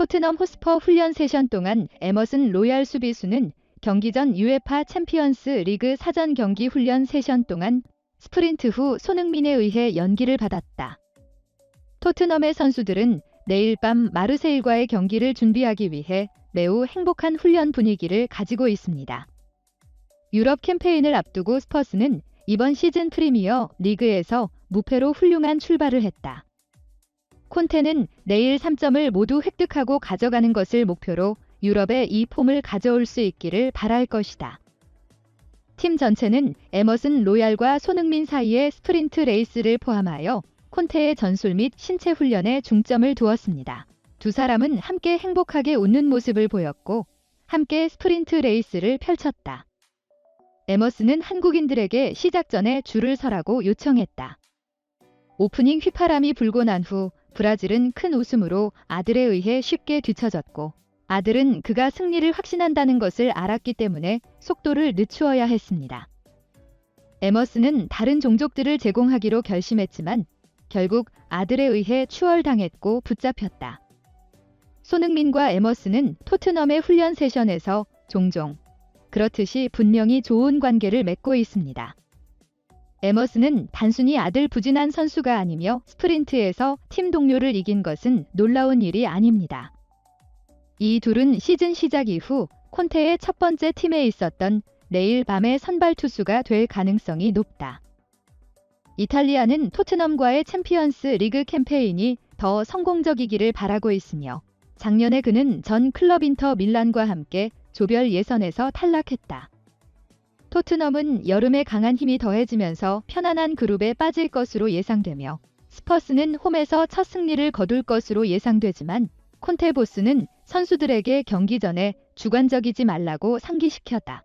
토트넘 호스퍼 훈련 세션 동안 에머슨 로얄 수비수는 경기 전 UEFA 챔피언스 리그 사전 경기 훈련 세션 동안 스프린트 후 손흥민에 의해 연기를 받았다. 토트넘의 선수들은 내일 밤 마르세일과의 경기를 준비하기 위해 매우 행복한 훈련 분위기를 가지고 있습니다. 유럽 캠페인을 앞두고 스퍼스는 이번 시즌 프리미어 리그에서 무패로 훌륭한 출발을 했다. 콘테는 내일 3점을 모두 획득하고 가져가는 것을 목표로 유럽에 이 폼을 가져올 수 있기를 바랄 것이다. 팀 전체는 에머슨 로얄과 손흥민 사이의 스프린트 레이스를 포함하여 콘테의 전술 및 신체 훈련에 중점을 두었습니다. 두 사람은 함께 행복하게 웃는 모습을 보였고 함께 스프린트 레이스를 펼쳤다. 에머스는 한국인들에게 시작 전에 줄을 서라고 요청했다. 오프닝 휘파람이 불고 난 후 브라질은 큰 웃음으로 아들에 의해 쉽게 뒤처졌고 아들은 그가 승리를 확신한다는 것을 알았기 때문에 속도를 늦추어야 했습니다. 에머스는 다른 종족들을 제공하기로 결심했지만 결국 아들에 의해 추월당했고 붙잡혔다. 손흥민과 에머스는 토트넘의 훈련 세션에서 종종 그렇듯이 분명히 좋은 관계를 맺고 있습니다. 에머스는 단순히 아들 부진한 선수가 아니며 스프린트에서 팀 동료를 이긴 것은 놀라운 일이 아닙니다. 이 둘은 시즌 시작 이후 콘테의 첫 번째 팀에 있었던 내일 밤의 선발 투수가 될 가능성이 높다. 이탈리아는 토트넘과의 챔피언스 리그 캠페인이 더 성공적이기를 바라고 있으며 작년에 그는 전 클럽 인터 밀란과 함께 조별 예선에서 탈락했다. 토트넘은 여름에 강한 힘이 더해지면서 편안한 그룹에 빠질 것으로 예상되며 스퍼스는 홈에서 첫 승리를 거둘 것으로 예상되지만 콘테 보스는 선수들에게 경기 전에 주관적이지 말라고 상기시켰다.